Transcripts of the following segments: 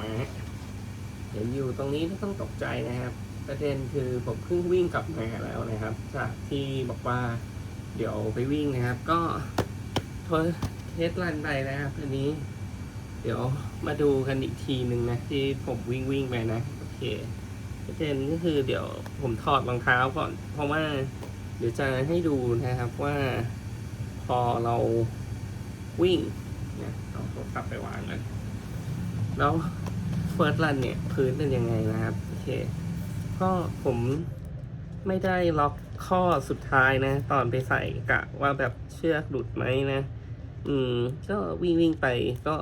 มาเห็นอยู่ตรงนี้ไม่ต้องตกใจนะครับ ประเด็นคือผมเพิ่งวิ่งกลับมาแล้วนะครับ จากที่บอกว่าเดี๋ยวไปวิ่งนะครับ ก็ทษเทสรันไปนะครับอันนี้ เดี๋ยวมาดูกันอีกทีหนึ่งนะ ที่ผมวิ่งวิ่งไปนะโอเคประเด็นก็คือเดี๋ยวผมถอดรองเท้าก่อน เพราะว่าเดี๋ยวจะให้ดูนะครับว่าพอเราวิ่งเนี่ยเอาโทรศัพท์ไปวางกัน แล้วเฟิร์สรันเนี่ยพื้นเป็นยังไงนะครับโอเคก็ผมไม่ได้ล็อกข้อสุดท้ายนะ ตอนไปใส่กะว่าแบบเชือกหลุดไหมนะ อืม ก็วิ่งวิ่งไปก็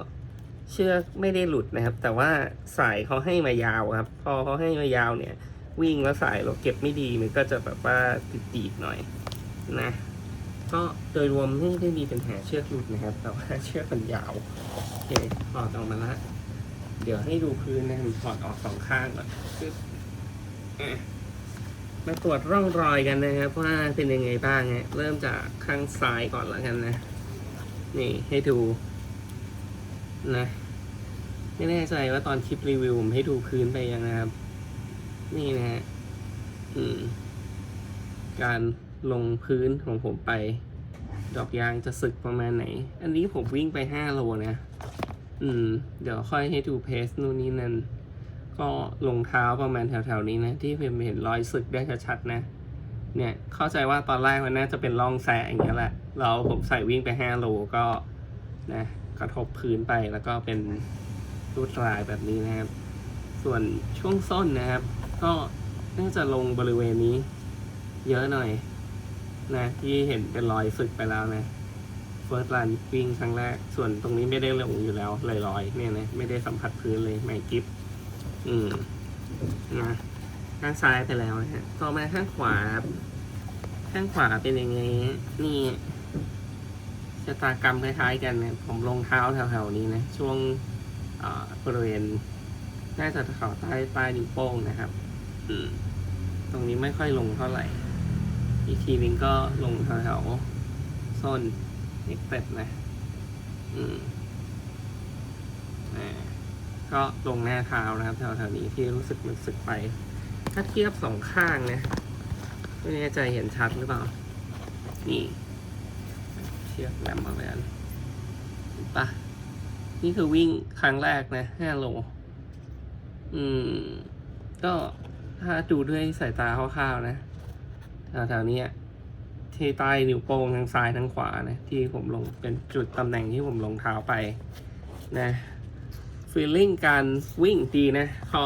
เชือกไม่ได้หลุดนะครับ แต่ว่าสายเขาให้มายาวครับ พอเขาให้มายาวเนี่ย วิ่งแล้วสายเราเก็บไม่ดีมันก็จะแบบว่าติดๆหน่อยนะ ก็โดยรวมไม่ได้มีปัญหาเชือกหลุดนะครับ แต่ว่าเชือกมันยาวโอเคถอดออกมาละ เดี๋ยวให้ดูพื้นนะผมถอดออกสองข้างก่อนมาตรวจร่องรอยกันนะครับว่าเป็นยังไงบ้างฮะเริ่มจากข้างซ้ายก่อนแล้วกันนะ นี่ให้ดูนะ ไม่แน่ใจว่าตอนคลิปรีวิวผมให้ดูพื้นไปยังนะครับ นี่นะฮะการลงพื้นของผมไป ดอกยางจะสึกประมาณไหน อันนี้ผมวิ่งไปห้าโลนะ อืม เดี๋ยวค่อยให้ดูเพสนู่นนี่นั่น ก็ลงเท้าประมาณแถวๆนี้นะ ที่ผมเห็นรอยสึกได้ชัดๆนะ เนี่ยเข้าใจว่าตอนแรกมันน่าจะเป็นร่องแสอย่างเงี้ยแหละ เราผมใส่วิ่งไปห้าโลก็นะกระทบพื้นไปแล้วก็เป็นรูดลายแบบนี้นะครับ ส่วนช่วงส้นนะครับ ก็น่าจะลงบริเวณนี้ เยอะหน่อย นะที่เห็นเป็นรอยสึกไปแล้วนะ เฟิร์สรันวิ่งครั้งแรก ส่วนตรงนี้ไม่ได้ลงอยู่แล้วลอยๆเนี่ยนะไม่ได้สัมผัสพื้นเลยไม่กิฟอืมนะข้างซ้ายไปแล้วนะฮะต่อมาข้างขวาครับข้างขวาเป็นยังไงนี่ชะตากรรมคล้ายๆกันนะผมลงเท้าแถวๆนี้นะ ช่วงอ่าบริเวณน่าจะแถวใต้ใต้นิ้วโป้งนะครับอืมตรงนี้ไม่ค่อยลงเท่าไหร่ อีกทีนึงก็ลงแถวๆส้น เอ็กเป็ดนะ อืมอ่ก็ลงหน้าเท้านะครับแถวๆนี้ที่รู้สึกมันสึกไป ถ้าเทียบสองข้างนะไม่แน่ใจเห็นชัดหรือเปล่า นี่เชือกแหลมมาแล้วปะนี่คือวิ่งครั้งแรกนะห้าโล อืม ก็ถ้าดูด้วยสายตาคร่าวๆนะแถวๆนี้อะ ที่ใต้นิ้วโป้งทั้งซ้ายทั้งขวานะที่ผมลงเป็นจุดตำแหน่งที่ผมลงเท้าไปนะฟีลลิ่งการวิ่งดีนะพอ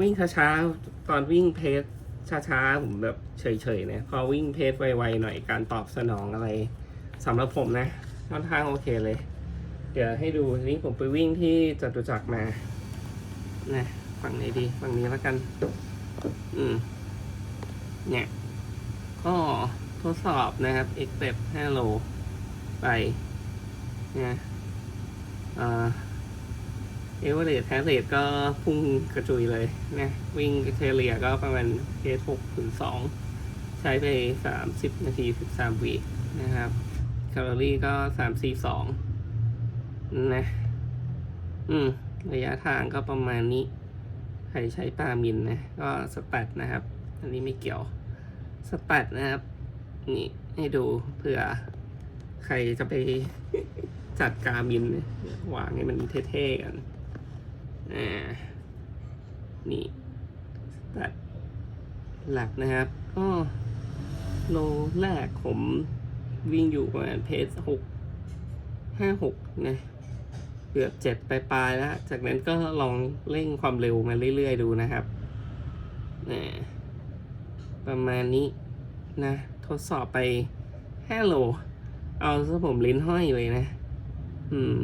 วิ่งช้าๆตอนวิ่งเพสช้าๆผมแบบเฉยๆนะพอวิ่งเพสไวๆหน่อยการตอบสนองอะไรสำหรับผมนะค่อนข้างโอเคเลย เดี๋ยวให้ดูนี่ผมไปวิ่งที่จตุจักรมานะฝั่งไหนดีฝั่งนี้แล้วกัน อืมเนี่ยก็ ทดสอบนะครับ x s t e p 5โลไปนะเอเวอเรสแทสเรตก็พุ่งกระจุยเลยนะวิ่งเทเลียก็ประมาณเคส6ถึง2ใช้ไป30นาที13วินะครับแคลอรี่ก็342นะอืม ระยะทางก็ประมาณนี้ ใครใช้ตามินนะ ก็สแตทนะครับ อันนี้ไม่เกี่ยว สแตทนะครับ นี่ให้ดูเผื่อใครจะไปจัดการมินวางให้มันเท่ๆกันอ่านี่สแตทหลักนะครับ ก็โลแรกผมวิ่งอยู่ประมาณเพจหกห้าหกนะเกือบเจ็ดปลายๆแล้ว จากนั้นก็ลองเร่งความเร็วมาเรื่อยๆดูนะครับนะประมาณนี้นะ ทดสอบไปห้าโล เอาซะผมลิ้นห้อยเลยนะ อืม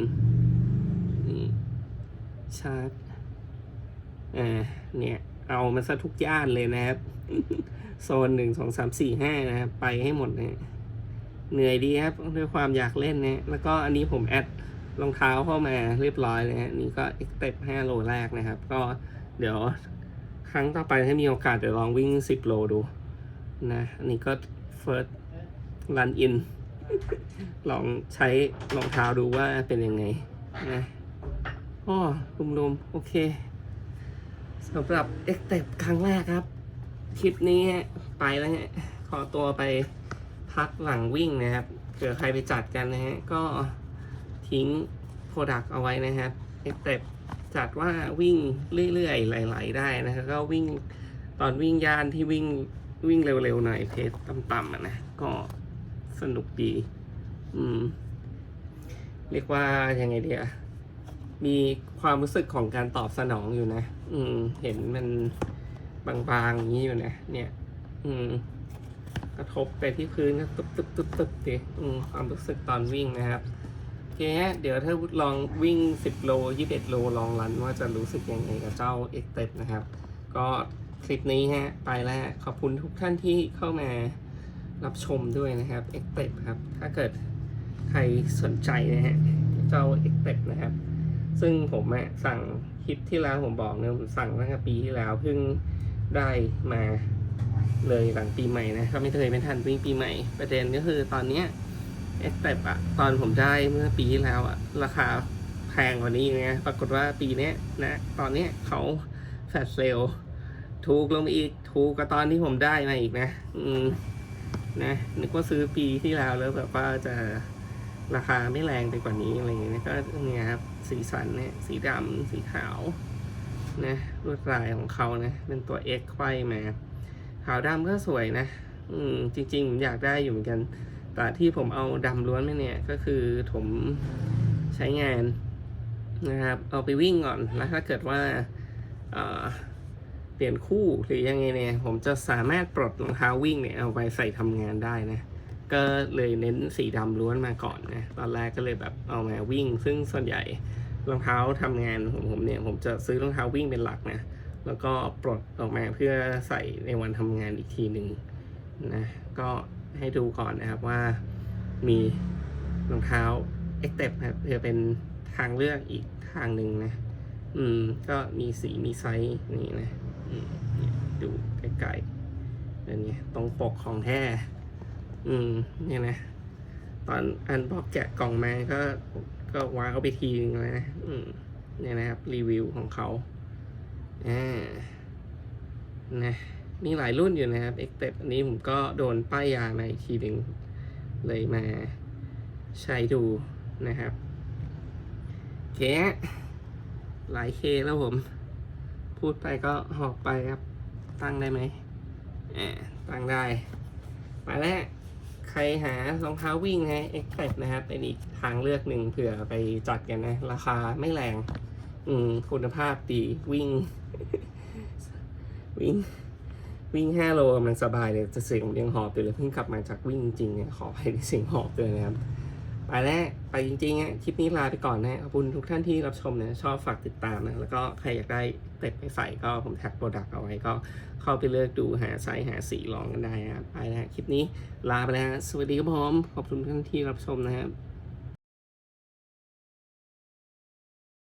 นี่ชาร์จอ่าเนี่ย เอามาซะทุกย่านเลยนะครับ โซนหนึ่งสองสามสี่ห้านะครับ ไปให้หมดเลยเหนื่อยดีครับด้วยความอยากเล่นนะแล้วก็อันนี้ผมแอดรองเท้าเข้ามาเรียบร้อยเลยฮะนี่ก็เอ็กเต็ป5โลแรกนะครับ ก็เดี๋ยวครั้งต่อไปถ้ามีโอกาสเดี๋ยวลองวิ่ง10โลดูนะอันนี้ก็ first run in ลองใช้รองเท้าดูว่าเป็นยังไงนะโอก็รวมๆโอเคสำหรับเอ็กเต็ครั้งแรกครับ คลิปนี้ไปแล้วฮะขอตัวไปพักหลังวิ่งนะครับเผื่อใครไปจัดกันนะฮะ ก็ทิ้งโปรดักต์เอาไว้นะครับเอ็กเต็จัดว่าวิ่งเรื่อยๆไหลๆได้นะครับก็วิ่งตอนวิ่งยานที่วิ่ง วิ่งเร็วๆหน่อยเพจต่ำๆอะนะก็สนุกดี อืม เรียกว่ายังไงเดียมีความรู้สึกของการตอบสนองอยู่นะ อืม เห็นมันบางๆอย่างนี้อยู่นะ เนี่ย อืม กระทบไปที่พื้นก็ตึบตึบตึบตึบดิอืม ความรู้สึกตอนวิ่งนะครับโอเคฮะเดี๋ยวถ้าลองวิ่ง 10 โล 21 โล ลองรันว่าจะรู้สึกยังไงกับเจ้า x t e p นะครับ ก็ คลิปนี้ฮะ ไปแล้ว ขอบคุณทุกท่านที่เข้ามารับชมด้วยนะครับ x t e p ครับ ถ้าเกิดใครสนใจนะฮะเจ้า x t e p นะครับ ซึ่งผมอะสั่งคลิปที่แล้วผมบอกเนี่ยผมสั่งตั้งแต่ปีที่แล้วเพิ่งได้มาเลยหลังปีใหม่นะก็ไม่เคยเป็นทันวิ่งปีใหม่ ประเด็นก็คือตอนเนี้ยเอ็กเอะตอนผมได้เมื่อปีที่แล้วอะราคาแพงกว่านี้ไงปรากฏว่าปีนี้นะ ตอนนี้เขาแฟลชเซล ถูกลงอีกถูกกว่าตอนที่ผมได้มาอีกนะ อืมนะนึกว่าซื้อปีที่แล้วแล้วแบบว่าจะราคาไม่แรงไปกว่านี้อะไรอย่างเงี้ยก็เนี่ยครับสีสันเนี่ยสีดำสีขาวนะลวดลายของเขานะเป็นตัว X ไขว้มาขาวดำก็สวยนะ อืมจริงๆผมอยากได้อยู่เหมือนกัน แต่ที่ผมเอาดำล้วนไปเนี่ยก็คือผมใช้งานนะครับ เอาไปวิ่งก่อนแล้วถ้าเกิดว่าอ่อเปลี่ยนคู่หรือยังไงเนี่ยผมจะสามารถปลดรองเท้าวิ่งเนี่ยเอาไปใส่ทำงานได้นะก็เลยเน้นสีดำล้วนมาก่อนนะตอนแรกก็เลยแบบเอามาวิ่ง ซึ่งส่วนใหญ่รองเท้าทำงานของผมเนี่ยผมจะซื้อรองเท้าวิ่งเป็นหลักนะแล้วก็ปลดออกมาเพื่อใส่ในวันทำงานอีกทีหนึ่งนะก็ให้ดูก่อนนะครับว่ามีรองเท้า e x t e p ครับเพื่อเป็นทางเลือกอีกทางหนึ่งนะ อืม ก็มีสีมีไซส์นี่นะ ดูใกล้ๆอันนี้ตรงปกของแท้อืมนี่นะ ตอนอันบอกแกะกล่องมาก็ก็ว้าวไปทีนึงเลยนะ อืมนี่นะครับ รีวิวของเขาอ่านะมีหลายรุ่นอยู่นะครับเอ็กเตอันนี้ผมก็โดนป้ายยามาอีกทีหนึ่งเลยมาใช้ดูนะครับเคหลายเคแล้วผม พูดไปก็หอกไปครับ ตั้งได้ไหมอ่าตั้งได้ไปแล้วใครหารองเท้าวิ่งนะเอ็กเนะครับเป็นอีกทางเลือกหนึ่งเผื่อไปจัดกันนะ ราคาไม่แรง อืม คุณภาพดีวิ่ง วิ่ง วิ่งห้าโลมันสบายเลยจะเสียงยังหอบอยู่เลยเพิ่งกลับมาจากวิ่งจริงเนี่ยขอให้เสียงหอบด้วยนะครับ ไปแล้วไปจริงๆอะคลิปนี้ลาไปก่อนนะขอบคุณทุกท่านที่รับชมนะ ชอบฝากติดตามนะ แล้วก็ใครอยากได้เป็ดไปใส่ก็ผมแท็กโปรดักต์เอาไว้ก็เข้าไปเลือกดูหาไซส์หาสีลองกันได้นะครับไปแล้วคลิปนี้ลาไปแล้ว สวัสดีครับผมขอบคุณทุกท่านที่รับชมนะครับ